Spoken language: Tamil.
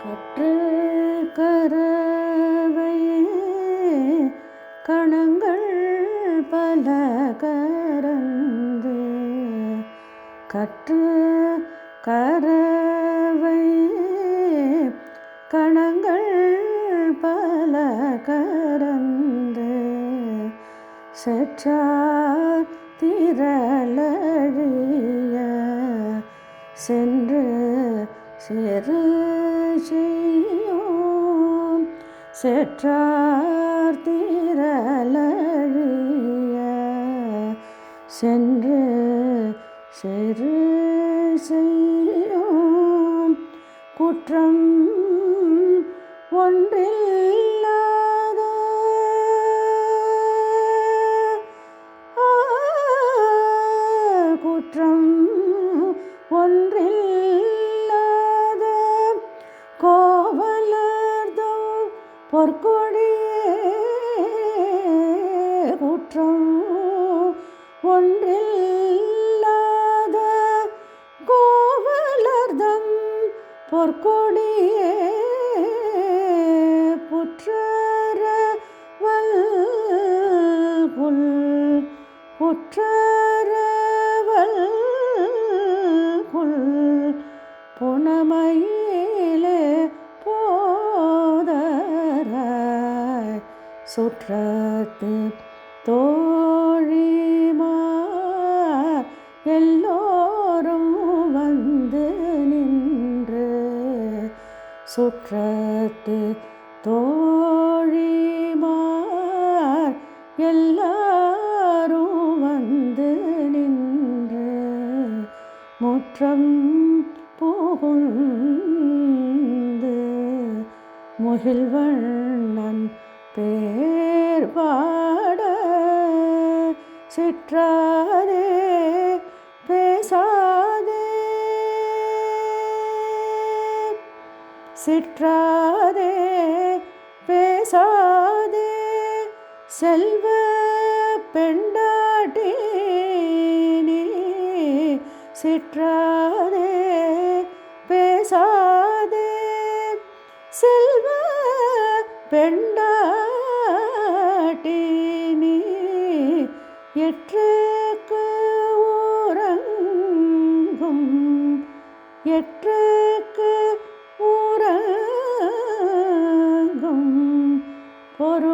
கற்று கரவை கணங்கள் பல கரந்து கற்று கரவை கணங்கள் பல கரந்து செற்றார் திரளழிய சென்று சிறு செய்யோம் செற்றார் திரளழிய சென்று சிறு செய்யோம் குற்றம் ஒன்றில் குற்றம் ஒன்றில்லாத கோவலர்தம் பொற்கொடியே புற்றரவல் புல் புற்ற சுற்றத்து தோழிமா எல்லோரும் வந்து நின்று சுற்றத்து தோழிமார் எல்லாரும் வந்து நின்று முற்றம் புகுந்து முகில்வண்ணன் பேர் பாட சிற்றாதே பேசாதே. சிற்றாதே பேசாதே. செல்வ பெண்டாட்டி நீ சிற்றாதே பேசாதே. செல்வ பெண்டாட்டினி எற்றுக்கு ஊரங்கும் எற்றுக்கு ஊரங்கும் பொரு